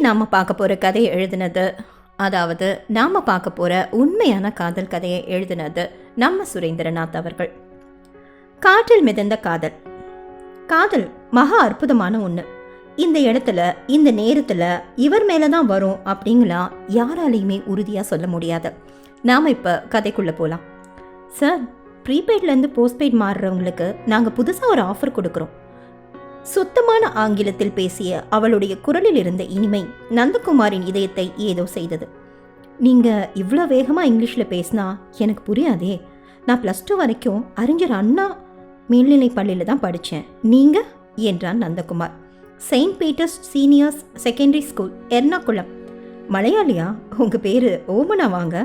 இன்னைக்கு நாம பார்க்க போற கதையை எழுதினது அதாவது நாம பார்க்க போற உண்மையான காதல் கதையை எழுதினது நம்ம சுரேந்திரநாத் அவர்கள். காற்றில் மிதந்த காதல். காதல் மகா அற்புதமான ஒன்று இந்த இடத்துல இந்த நேரத்தில் இவர் மேலே தான் வரும் அப்படிங்கலாம் யாராலையுமே உறுதியாக சொல்ல முடியாது. நாம் இப்போ கதைக்குள்ளே போகலாம் சார் ப்ரீபெய்ட்லேருந்து போஸ்ட்பெய்ட் மாறுறவங்களுக்கு நாங்கள் புதுசாக ஒரு ஆஃபர் கொடுக்குறோம். சுத்தமான ஆங்கிலத்தில் பேசிய அவளுடைய குரலில் இருந்த இனிமை நந்தகுமாரின் இதயத்தை ஏதோ செய்தது. நீங்கள் இவ்வளோ வேகமாக இங்கிலீஷில் பேசினா எனக்கு புரியாதே. நான் ப்ளஸ் டூ வரைக்கும் அறிஞர் அண்ணா மேல்நிலை பள்ளியில் தான் படித்தேன் நீங்கள் என்றான் Nandakumar. Saint Peter's seniors secondary school Ernakulam. மலையாளியா? உங்கள் பேர் ஓமனா வாங்க.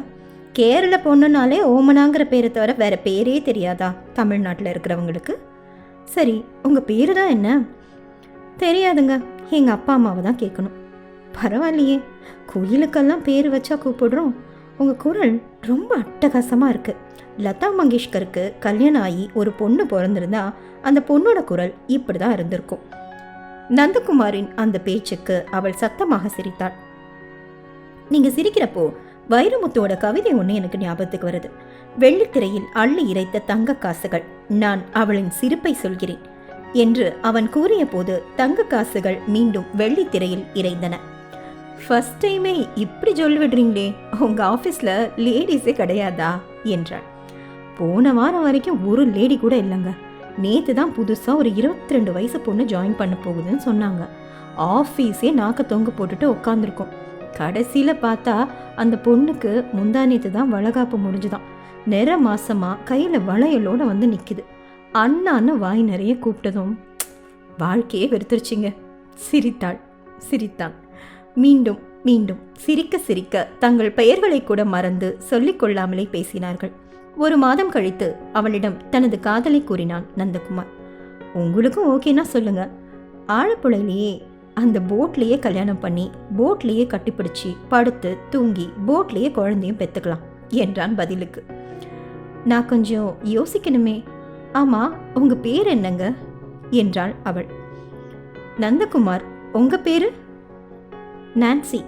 கேரள பொண்ணுனாலே ஓமனாங்கிற பேரை தவிர வேற பேரே தெரியாதா தமிழ்நாட்டில் இருக்கிறவங்களுக்கு? சரி உங்கள் பேர் தான் என்ன? தெரியாதுங்க. எங்கள் அப்பா அம்மாவை தான் கேட்கணும். பரவாயில்லையே. குயிலுக்கெல்லாம் பேர் வச்சா கூப்பிடுறோம். உங்கள் குரல் ரொம்ப அட்டகாசமாக இருக்குது லதா மங்கேஷ்கருக்கு கல்யாணம் ஆகி ஒரு பொண்ணு பிறந்திருந்தா அந்த பொண்ணோட குரல் இப்படி தான் இருந்திருக்கும். நந்தகுமாரின் அந்த பேச்சுக்கு அவள் சத்தமாக சிரித்தாள். நீங்கள் சிரிக்கிறப்போ வைரமுத்துவோட கவிதை ஒன்று எனக்கு ஞாபகத்துக்கு வருது. வெள்ளித்திரையில் அள்ளி இறைத்த தங்க காசுகள். நான் அவளின் சிரிப்பை சொல்கிறேன் என்று அவன் கூறியபோது தங்க காசுகள் மீண்டும் வெள்ளித்திரையில் இறைந்தன. ஃபர்ஸ்ட் டைமே இப்படி சொல்லி விடுறீங்களே ஆஃபீஸில் லேடிஸே கிடையாதா? என்றாள். போன வாரம் வரைக்கும் ஒரு லேடி கூட இல்லைங்க. நேற்று தான் புதுசாக ஒரு இருபத்தி ரெண்டு வயசு பொண்ணு ஜாயின் பண்ண போகுதுன்னு சொன்னாங்க. ஆஃபீஸே நாக்க தொங்க போட்டுட்டு உட்காந்துருக்கோம் கடைசியில் பார்த்தா அந்த பொண்ணுக்கு முந்தா நேற்று தான் வளகாப்பு முடிஞ்சுதான். நிற மாசமாக கையில் வளையலோடு வந்து நிற்குது அண்ணான்னு வாய் நிறைய கூப்பிட்டதும் வாழ்க்கையே வெறுத்துருச்சிங்க. சிரித்தாள் சிரித்தான் மீண்டும் மீண்டும் சிரிக்க சிரிக்க தங்கள் பெயர்களை கூட மறந்து சொல்லிக்கொள்ளாமலே பேசினார்கள். ஒரு மாதம் கழித்து அவளிடம் தனது காதலை கூறினான் நந்தகுமார். உங்களுக்கும் ஓகேனா சொல்லுங்க. ஆழப்புழையிலேயே அந்த போட்லேயே கல்யாணம் பண்ணி போட்லேயே கட்டிப்பிடிச்சு படுத்து தூங்கி போட்லேயே குழந்தையும் பெற்றுக்கலாம் என்றான் பதிலுக்கு. நான் கொஞ்சம் யோசிக்கணுமே. ஆமாம் உங்கள் பேர் என்னங்க? என்றாள் அவள். நந்தகுமார் உங்கள் பேர்? நான்சி.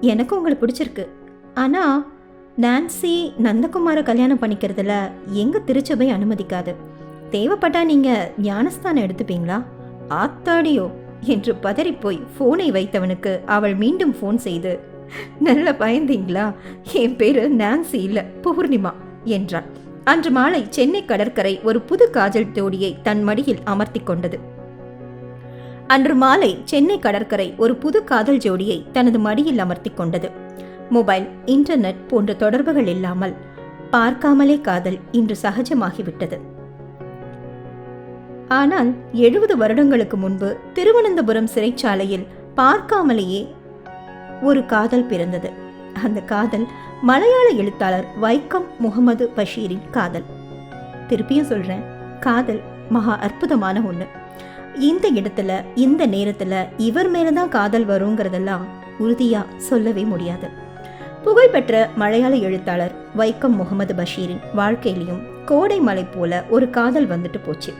எனக்கு உங்களை பிடிச்சிருக்கு. ஆனால் நான்சி நந்தகுமாரை கல்யாணம் பண்ணிக்கிறதுல எங்கள் திருச்சபை அனுமதிக்காது. தேவைப்பட்டா நீங்கள் ஞானஸ்தானம் எடுத்துப்பீங்களா? ஆத்தாடியோ! என்று பதறிப்போய் ஃபோனை வைத்தவனுக்கு அவள் மீண்டும் ஃபோன் செய்து நல்ல பயந்தீங்களா? என் பேர் நான்சி இல்லை பூர்ணிமா என்றாள். அன்று மாலை சென்னை கடற்கரை ஒரு புது காஜல் ஜோடியை தன் மடியில் அமர்த்தி கொண்டது. அன்று மாலை சென்னை கடற்கரை ஒரு புது காதல் ஜோடியை தனது மடியில் அமர்த்தி கொண்டது. மொபைல் இன்டர்நெட் போன்ற தொடர்புகள் இல்லாமல் பார்க்காமலே காதல் இன்று சகஜமாகிவிட்டது. ஆனால் எழுபது வருடங்களுக்கு முன்பு திருவனந்தபுரம் சிறைச்சாலையில் பார்க்காமலேயே ஒரு காதல் பிறந்தது. அந்த காதல் மலையாள எழுத்தாளர் வைக்கம் முகமது பஷீரின் காதல். திருப்பியும் சொல்றேன் காதல் மகா அற்புதமான ஒன்று இந்த இடத்துல இந்த நேரத்துல இவர் மேலதான் காதல் வருங்கிறதெல்லாம் உறுதியா சொல்லவே முடியாது. புகழ்பெற்ற மலையாள எழுத்தாளர் வைக்கம் முகமது பஷீரின் வாழ்க்கையிலையும் கோடை மலை போல ஒரு காதல் வந்துட்டு போச்சு.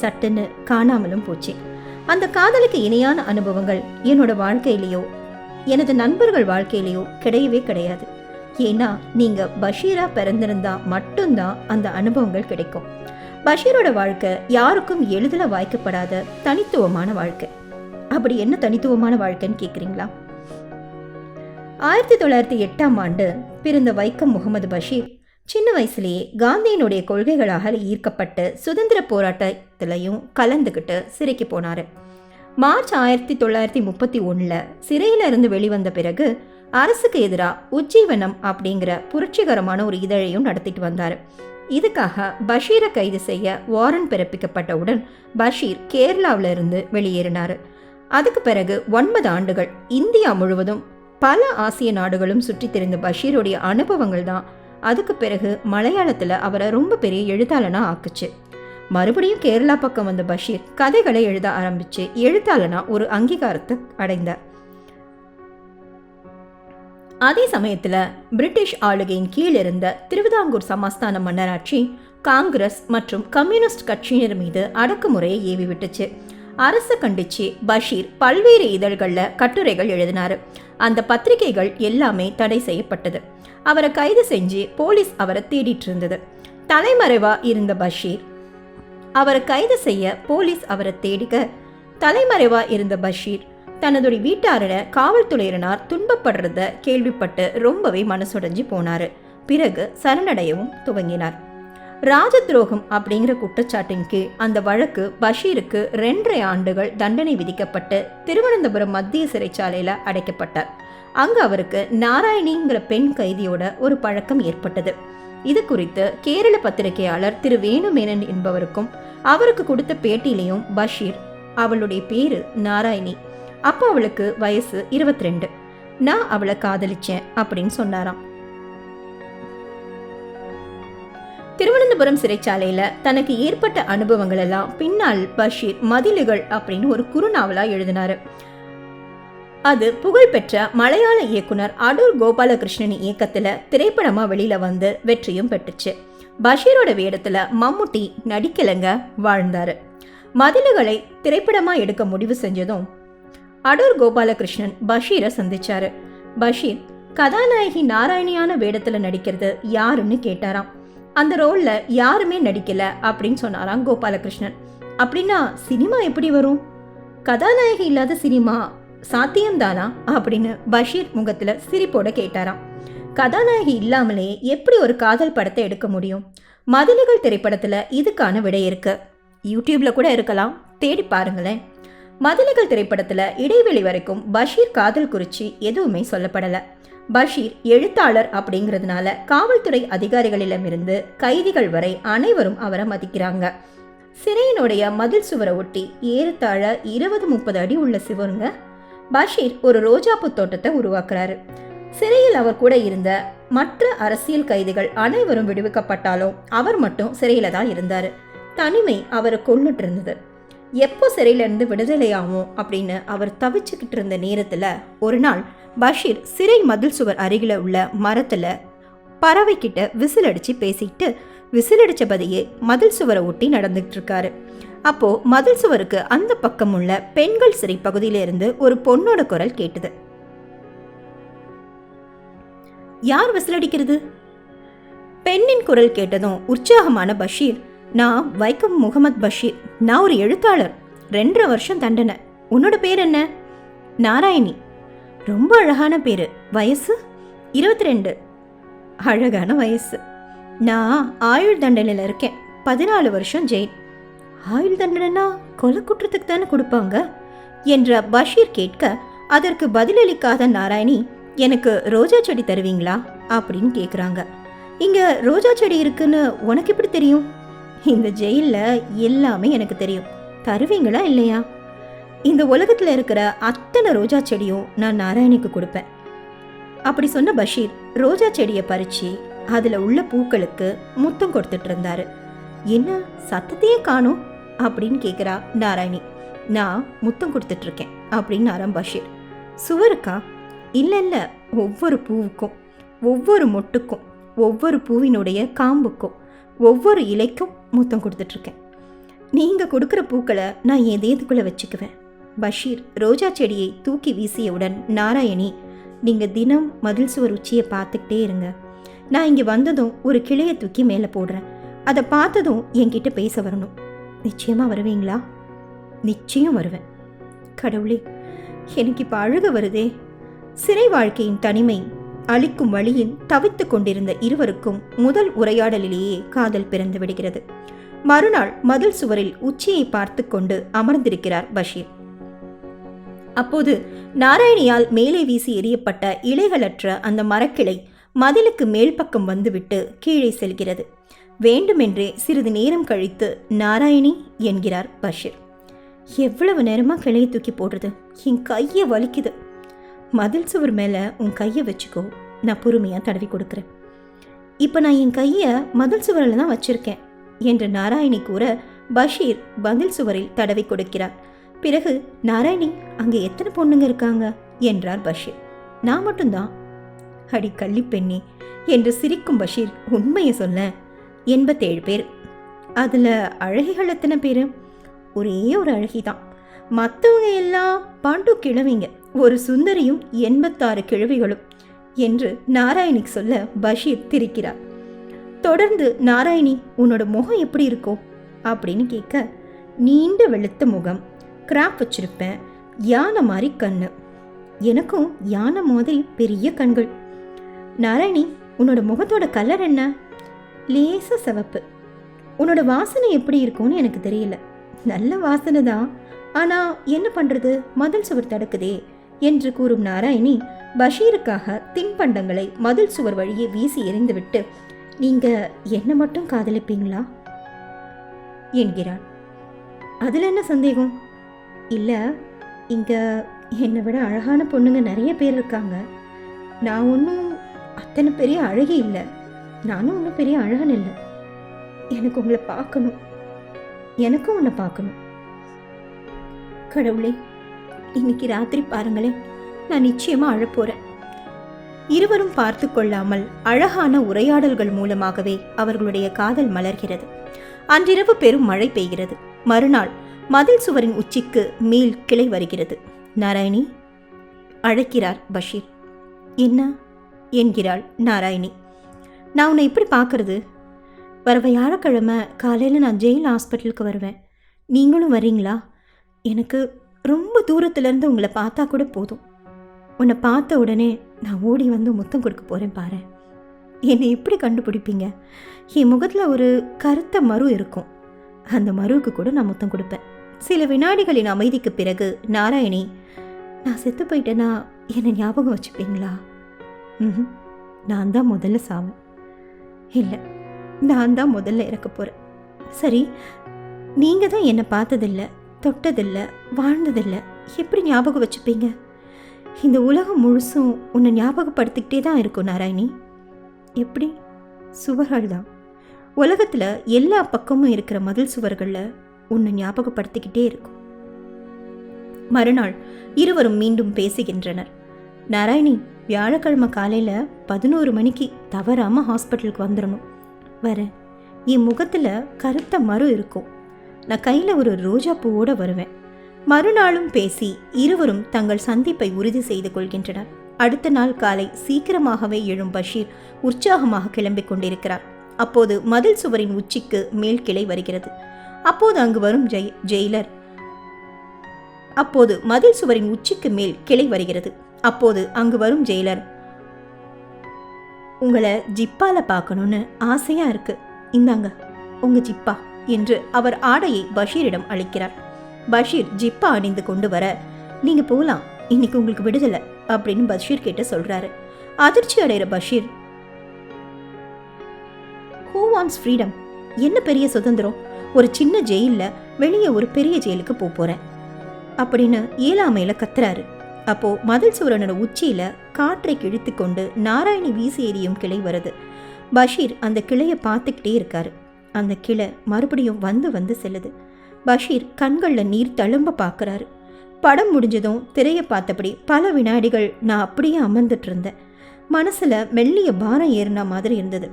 சட்டுன்னு காணாமலும் போச்சு. அந்த காதலுக்கு இணையான அனுபவங்கள் என்னோட வாழ்க்கையிலேயோ எனது நண்பர்கள் வாழ்க்கையிலேயோ கிடையவே கிடையாது. ஏன்னா நீங்க பஷீரா பிறந்திருந்தா மட்டும்தான் அந்த அனுபவங்கள் கிடைக்கும். பஷீரோட வாழ்க்கை யாருக்கும் எளிதில் வாய்க்கப்படாத தனித்துவமான வாழ்க்கை. அப்படி என்ன தனித்துவமான வாழ்க்கைன்னு கேட்குறீங்களா ஆயிரத்தி தொள்ளாயிரத்தி எட்டாம் ஆண்டு பிறந்த வைக்கம் முகமது பஷீர் சின்ன வயசுலேயே காந்தியினுடைய கொள்கைகளாக ஈர்க்கப்பட்டு சுதந்திர போராட்டத்திலையும் கலந்துக்கிட்டு சிறைக்கு போனார். மார்ச் ஆயிரத்தி தொள்ளாயிரத்தி முப்பத்தி ஒன்றில் சிறையில இருந்து வெளிவந்த பிறகு அரசுக்கு எதிராக உஜ்ஜீவனம் அப்படிங்கிற புரட்சிகரமான ஒரு இதழையும் நடத்திட்டு வந்தார். இதுக்காக பஷீரை கைது செய்ய வாரண்ட் பிறப்பிக்கப்பட்டவுடன் பஷீர் கேரளாவிலிருந்து வெளியேறினார். அதுக்கு பிறகு ஒன்பது ஆண்டுகள் இந்தியா முழுவதும் பல ஆசிய நாடுகளும் சுற்றித் திரிந்த பஷீருடைய அனுபவங்கள் தான் அதுக்கு பிறகு மலையாளத்தில் அவரை ரொம்ப பெரிய எழுத்தாளனாக ஆக்குச்சு. மறுபடியும் கேரளா பக்கம் வந்த பஷீர் கதைகளை எழுத ஆரம்பிச்சு எழுத்தாளனாக ஒரு அங்கீகாரத்தை அடைந்தார். அதே சமயத்துல பிரிட்டிஷ் ஆளுகையின் கீழ் இருந்த திருவிதாங்கூர் சமஸ்தான மன்னராட்சி காங்கிரஸ் மற்றும் கம்யூனிஸ்ட் கட்சியினர் மீது அடக்குமுறையை ஏவி விட்டுச்சு அரசு கண்டிச்சு பஷீர் பல்வேறு இதழ்களில் கட்டுரைகள் எழுதினாரு. அந்த பத்திரிகைகள் எல்லாமே தடை செய்யப்பட்டது. அவரை கைது செஞ்சு போலீஸ் அவரை தேடிட்டு இருந்தது. தலைமறைவா இருந்த பஷீர் அவரை கைது செய்ய போலீஸ் அவரை தேடிக்க தலைமறைவா இருந்த பஷீர் தனதுடைய வீட்டாரிட காவல்துறையினர் துன்பப்படுறத கேள்விப்பட்டு ரொம்பவே மனசுடைஞ்சு போனாரு. பிறகு சரணடையவும் துவங்கினார். ராஜ துரோகம் அப்படிங்கிற குற்றச்சாட்டின் கீழ் அந்த வழக்கு பஷீருக்கு ரெண்டரை ஆண்டுகள் தண்டனை விதிக்கப்பட்டு திருவனந்தபுரம் மத்திய சிறைச்சாலையில் அடைக்கப்பட்டார். அங்கு அவருக்கு நாராயணிங்கிற பெண் கைதியோட ஒரு பழக்கம் ஏற்பட்டது. இது குறித்து கேரள பத்திரிகையாளர் திரு வேணுமேனன் என்பவருக்கும் அவருக்கு கொடுத்த பேட்டியிலையும் பஷீர் அவளுடைய பேரு நாராயணி. அப்போ அவளுக்கு வயசு இருபத்தி ரெண்டு நான் அவளை காதலிச்சேன் அப்படின்னு சொன்னாராம். திருவனந்தபுரம் சிறைச்சாலையில தனக்கு ஏற்பட்ட அனுபவங்கள் எல்லாம் பின்னால் பஷீர் மதிலுகள் அப்படின்னு ஒரு குறுநாவலா எழுதினாரு. அது புகழ்பெற்ற மலையாள இயக்குனர் அடூர் கோபாலகிருஷ்ணன் இயக்கத்துல திரைப்படமா வெளியில வந்து வெற்றியும் பெற்றுச்சு. பஷீரோட வேடத்துல மம்முட்டி நடிக்கலங்க வாழ்ந்தாரு. மதிலுகளை திரைப்படமா எடுக்க முடிவு செஞ்சதும் அடூர் கோபாலகிருஷ்ணன் பஷீரை சந்திச்சாரு. பஷீர் கதாநாயகி நாராயணியான வேடத்துல நடிக்கிறது யாருன்னு கேட்டாராம். அந்த ரோல்ல யாருமே நடிக்கல அப்படின்னு சொன்னாராம் கோபாலகிருஷ்ணன். அப்படின்னா சினிமா எப்படி வரும்? கதாநாயகி இல்லாத சினிமா சாத்தியம்தானா? அப்படின்னு பஷீர் முகத்துல சிரிப்போட கேட்டாராம். கதாநாயகி இல்லாமலே எப்படி ஒரு காதல் படத்தை எடுக்க முடியும்? மதில்கள் திரைப்படத்துல இதுக்கான விடை இருக்கு. யூடியூப்ல கூட இருக்கலாம். தேடி பாருங்களேன். மதிலிகள் திரைப்படத்தில் இடைவெளி வரைக்கும் பஷீர் காதல் குறிச்சி எதுவுமே சொல்லப்படலை. பஷீர் எழுத்தாளர் அப்படிங்கிறதுனால காவல்துறை அதிகாரிகளிடமிருந்து கைதிகள் வரை அனைவரும் அவரை மதிக்கிறாங்க. சிறையினுடைய மதில் சுவரை ஒட்டி ஏறத்தாழ இருபது முப்பது அடி உள்ள சிவருங்க. பஷீர் ஒரு ரோஜாப்பூ தோட்டத்தை உருவாக்குறாரு. சிறையில் அவர் கூட இருந்த மற்ற அரசியல் கைதிகள் அனைவரும் விடுவிக்கப்பட்டாலும் அவர் மட்டும் சிறையில தான் இருந்தார். தனிமை அவரை கொண்டுட்டு இருந்தது. எப்போ சிறையிலேருந்து விடுதலையாகும் அப்படின்னு அவர் தவிச்சுக்கிட்டு இருந்த நேரத்தில் ஒரு நாள் பஷீர் சிறை மதில் சுவர் அருகில் உள்ள மரத்தில் பறவைக்கிட்ட விசில் அடித்து பேசிக்கிட்டு விசில் அடித்தபடியே மதில் சுவரை ஒட்டி நடந்துகிட்டு இருக்காரு. அப்போது மதில் சுவருக்கு அந்த பக்கம் உள்ள பெண்கள் சிறை பகுதியிலிருந்து ஒரு பொண்ணோட குரல் கேட்டது. யார் விசில் அடிக்கிறது? பெண்ணின் குரல் கேட்டதும் உற்சாகமான பஷீர் நான் வைக்கம் முகமது பஷீர். நான் ஒரு எழுத்தாளர். ரெண்டரை வருஷம் தண்டனை. உன்னோட பேர் என்ன? நாராயணி. ரொம்ப அழகான பேர். வயசு? இருபத்தி ரெண்டு அழகான வயசு. நான் ஆயுள் தண்டனையில் இருக்கேன். பதினாலு வருஷம் ஜெயில். ஆயுள் தண்டனைனா கொலை குற்றத்துக்கு தானே கொடுப்பாங்க? என்ற பஷீர் கேட்க அதற்கு பதிலளிக்காத நாராயணி எனக்கு ரோஜா செடி தருவீங்களா? அப்படின்னு கேட்குறாங்க இங்கே ரோஜா செடி இருக்குன்னு உனக்கு எப்படி தெரியும்? இந்த ஜெயிலில் எல்லாமே எனக்கு தெரியும். தருவீங்களா இல்லையா? இந்த உலகத்தில் இருக்கிற அத்தனை ரோஜா செடியும் நான் நாராயணிக்கு கொடுப்பேன். அப்படி சொன்ன பஷீர் ரோஜா செடியை பறித்து அதில் உள்ள பூக்களுக்கு முத்தம் கொடுத்துட்டு இருந்தாரு. என்ன சத்தத்தையே காணும்? அப்படின்னு கேட்குறா நாராயணி. நான் முத்தம் கொடுத்துட்ருக்கேன் அப்படின்னு அப்படின்னு பஷீர். சுவருக்கா? இல்லை இல்லை ஒவ்வொரு பூவுக்கும் ஒவ்வொரு மொட்டுக்கும் ஒவ்வொரு பூவினுடைய காம்புக்கும் ஒவ்வொரு இலைக்கும் முத்தம் கொடுத்துட்ருக்கேன். நீங்கள் கொடுக்குற பூக்களை நான் என் தேதுக்குள்ளே வச்சுக்குவேன். பஷீர் ரோஜா செடியை தூக்கி வீசியவுடன் நாராயணி நீங்கள் தினம் மதில் சுவர் உச்சியை பார்த்துக்கிட்டே இருங்க. நான் இங்கே வந்ததும் ஒரு கிளையை தூக்கி மேலே போடுறேன். அதை பார்த்ததும் என்கிட்ட பேச வரணும். நிச்சயமாக வருவீங்களா? நிச்சயம் வருவேன். கடவுளே எனக்கு இப்போ அழுக வருதே. சிறை வாழ்க்கையின் தனிமை அளிக்கும் வழியில் தவித்து கொண்டிருந்த இருவருக்கும் முதல் உரையாடலிலேயே காதல் பிறந்து விடுகிறது. மறுநாள் மதில் சுவரில் உச்சியை பார்த்து கொண்டு அமர்ந்திருக்கிறார் பஷீர். அப்போது நாராயணியால் மேலே வீசி எறியப்பட்ட இலைகளற்ற அந்த மரக்கிளை மதிலுக்கு மேல் பக்கம் வந்துவிட்டு கீழே செல்கிறது. வேண்டுமென்றே சிறிது நேரம் கழித்து நாராயணி என்கிறார் பஷீர். எவ்வளவு நேரமாக கிளையை தூக்கி போடுறது? என் கையை வலிக்குது. மதில் சுவர் மேலே உன் கையை வச்சுக்கோ. நான் பொறுமையாக தடவி கொடுக்குறேன். இப்போ நான் என் கையை மதில் சுவரில் தான் வச்சுருக்கேன் என்று நாராயணி கூற பஷீர் மதில் சுவரில் தடவி கொடுக்கிறார். பிறகு நாராயணி அங்கே எத்தனை பொண்ணுங்க இருக்காங்க? என்றார் பஷீர். நான் மட்டும்தான். அடி கள்ளி பெண்ணி என்று சிரிக்கும் பஷீர் உண்மையை சொல்ல. எண்பத்தேழு பேர். அதில் அழகிகள் எத்தனை பேர்? ஒரே ஒரு அழகி தான் மற்றவங்க எல்லாம் பாண்டு கிழவிங்க. ஒரு சுந்தரியும் எண்பத்தாறு கிழவிகளும் என்று நாராயணிக்கு சொல்ல பஷீர் திரிக்கிறார். தொடர்ந்து நாராயணி உன்னோட முகம் எப்படி இருக்கும் அப்படின்னு கேட்க நீண்ட வெளுத்த முகம் கிராப் வச்சிருப்பேன் யானை மாதிரி கண்ணு. எனக்கும் யானை மாதிரி பெரிய கண்கள். நாராயணி உன்னோட முகத்தோட கலர் என்ன? லேச சிவப்பு. உன்னோட வாசனை எப்படி இருக்கும்னு எனக்கு தெரியல. நல்ல வாசனை தான். ஆனால் என்ன பண்ணுறது மதில் சுவர் தடுக்குதே. என்று கூறும் நாராயணி பஷீருக்காக தின்பண்டங்களை மதில் சுவர் வழியே வீசி எறிந்துவிட்டு நீங்க என்ன மட்டும் காதலிப்பீங்களா? என்கிறான் அதில் என்ன சந்தேகம்? இல்லை இங்கே என்னை விட அழகான பொண்ணுங்க நிறைய பேர் இருக்காங்க. நான் ஒன்றும் அத்தனை பெரிய அழகி இல்லை. நானும் ஒன்றும் பெரிய அழகன் இல்லை. எனக்கு உங்களை பார்க்கணும். எனக்கும் உன்னை பார்க்கணும். கடவுளே இன்னைக்கு ராத்திரி பாருங்களேன். நான் நிச்சயமா அழப்போறேன் இருவரும் பார்த்து கொள்ளாமல் அழகான உரையாடல்கள் மூலமாகவே அவர்களுடைய காதல் மலர்கிறது. அன்றிரவு பெரும் மழை பெய்கிறது. மறுநாள் மதில் சுவரின் உச்சிக்கு மேல் கிளை வருகிறது. நாராயணி அழைக்கிறார் பஷீர். என்ன? என்கிறாள் நாராயணி. நான் உன்னை எப்படி பார்க்கறது? வர வியாழக்கிழமை காலையில் நான் ஜெயில் ஹாஸ்பிட்டலுக்கு வருவேன். நீங்களும் வரீங்களா எனக்கு ரொம்ப தூரத்துலேருந்து உங்களை பார்த்தா கூட போதும். உன்னை பார்த்த உடனே நான் ஓடி வந்து முத்தம் கொடுக்க போகிறேன் பாரு. என்னை எப்படி கண்டுபிடிப்பீங்க? என் முகத்தில் ஒரு கருத்த மறு இருக்கும். அந்த மருவுக்கு கூட நான் முத்தம் கொடுப்பேன். சில வினாடிகளின் அமைதிக்கு பிறகு நாராயணி நான் செத்து போயிட்டேன்னா என்னை ஞாபகம் வச்சுப்பீங்களா? ம் நான் தான் முதல்ல சாவேன் இல்லை நான் தான் முதல்ல இறக்க போகிறேன் சரி நீங்கள் தான் என்னை பார்த்ததில்ல. தொட்டதில்லை வாழ்ந்ததில்லை. எப்படி ஞாபகம் வச்சுப்பீங்க? இந்த உலகம் முழுசும் உன்னை ஞாபகப்படுத்திக்கிட்டே தான் இருக்கும் நாராயணி. எப்படி? சுவர்கள் தான். உலகத்தில் எல்லா பக்கமும் இருக்கிற மதில் சுவர்களில் உன்னை ஞாபகப்படுத்திக்கிட்டே இருக்கும். மறுநாள் இருவரும் மீண்டும் பேசுகின்றனர். நாராயணி வியாழக்கிழமை காலையில் பதினோரு மணிக்கு தவறாமல் ஹாஸ்பிட்டலுக்கு வந்துடணும் வரேன். என் முகத்தில் கருத்த மறு இருக்கும். நான் கையில் ஒரு ரோஜா பூவோட வருவேன். மறுநாளும் பேசி இருவரும் தங்கள் சந்திப்பை உறுதி செய்து கொள்கின்றனர். அடுத்த நாள் காலை சீக்கிரமாகவே எழும் பஷீர் உற்சாகமாக கிளம்பிக் கொண்டிருக்கிறார். அப்போது மதில் சுவரின் உச்சிக்கு மேல் கிளை வருகிறது. அப்போது அங்கு வரும் ஜெய் ஜெயிலர். அப்போது மதில் சுவரின் உச்சிக்கு மேல் கிளை வருகிறது. அப்போது அங்கு வரும் ஜெயிலர் உங்களை ஜிப்பால பார்க்கணும்னு ஆசையா இருக்கு. இந்தாங்க உங்க ஜிப்பா. என்று அவர் ஆடையை பஷீரிடம் அளிக்கிறார். பஷீர் ஜிப்பா அணிந்து கொண்டு வர நீங்க போகலாம் இன்னைக்கு உங்களுக்கு விடுதலை அப்படின்னு பஷீர் கிட்ட சொல்றாரு. அதிர்ச்சி அடைகிற பஷீர் ஹூ வாண்ட்ஸ் ஃப்ரீடம் என்ன பெரிய சுதந்திரம்? ஒரு சின்ன ஜெயில்ல வெளியே ஒரு பெரிய ஜெயிலுக்கு போக போறேன் அப்படின்னு ஏழாமையில் கத்துறாரு. அப்போ மதில் சூரனோட உச்சியில காற்றை கிழித்து கொண்டு நாராயணி வீசி எறியும் கிளை வருது. பஷீர் அந்த கிளையை பார்த்துக்கிட்டே இருக்காரு. அந்த கிளை மறுபடியும் வந்து வந்து செல்லுது. பஷீர் கண்களில் நீர் தழும்ப பார்க்கறாரு படம் முடிஞ்சதும் திரையை பார்த்தபடி பல வினாடிகள் நான் அப்படியே அமர்ந்துட்டு இருந்தேன். மனசில் மெல்லிய பாரம் ஏறின மாதிரி இருந்தது.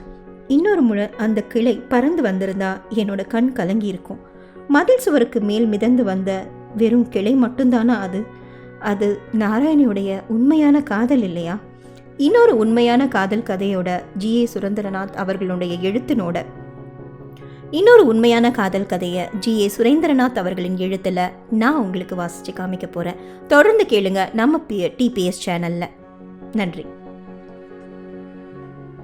இன்னொரு முறை அந்த கிளை பறந்து வந்திருந்தா என்னோட கண் கலங்கி இருக்கும். மதில் சுவருக்கு மேல் மிதந்து வந்த வெறும் கிளை மட்டும்தானா அது? அது நாராயணியுடைய உண்மையான காதல் இல்லையா? இன்னொரு உண்மையான காதல் கதையோட ஜி ஏ சுரேந்திரநாத் அவர்களுடைய எழுத்தினோட இன்னொரு உண்மையான காதல் கதையை ஜி. ஏ. சுரேந்திரநாத் அவர்களின் எழுத்துல நான் உங்களுக்கு வாசிச்சு காமிக்க போறேன். தொடர்ந்து கேளுங்க நம்ம டிபிஎஸ் சேனல்ல நன்றி.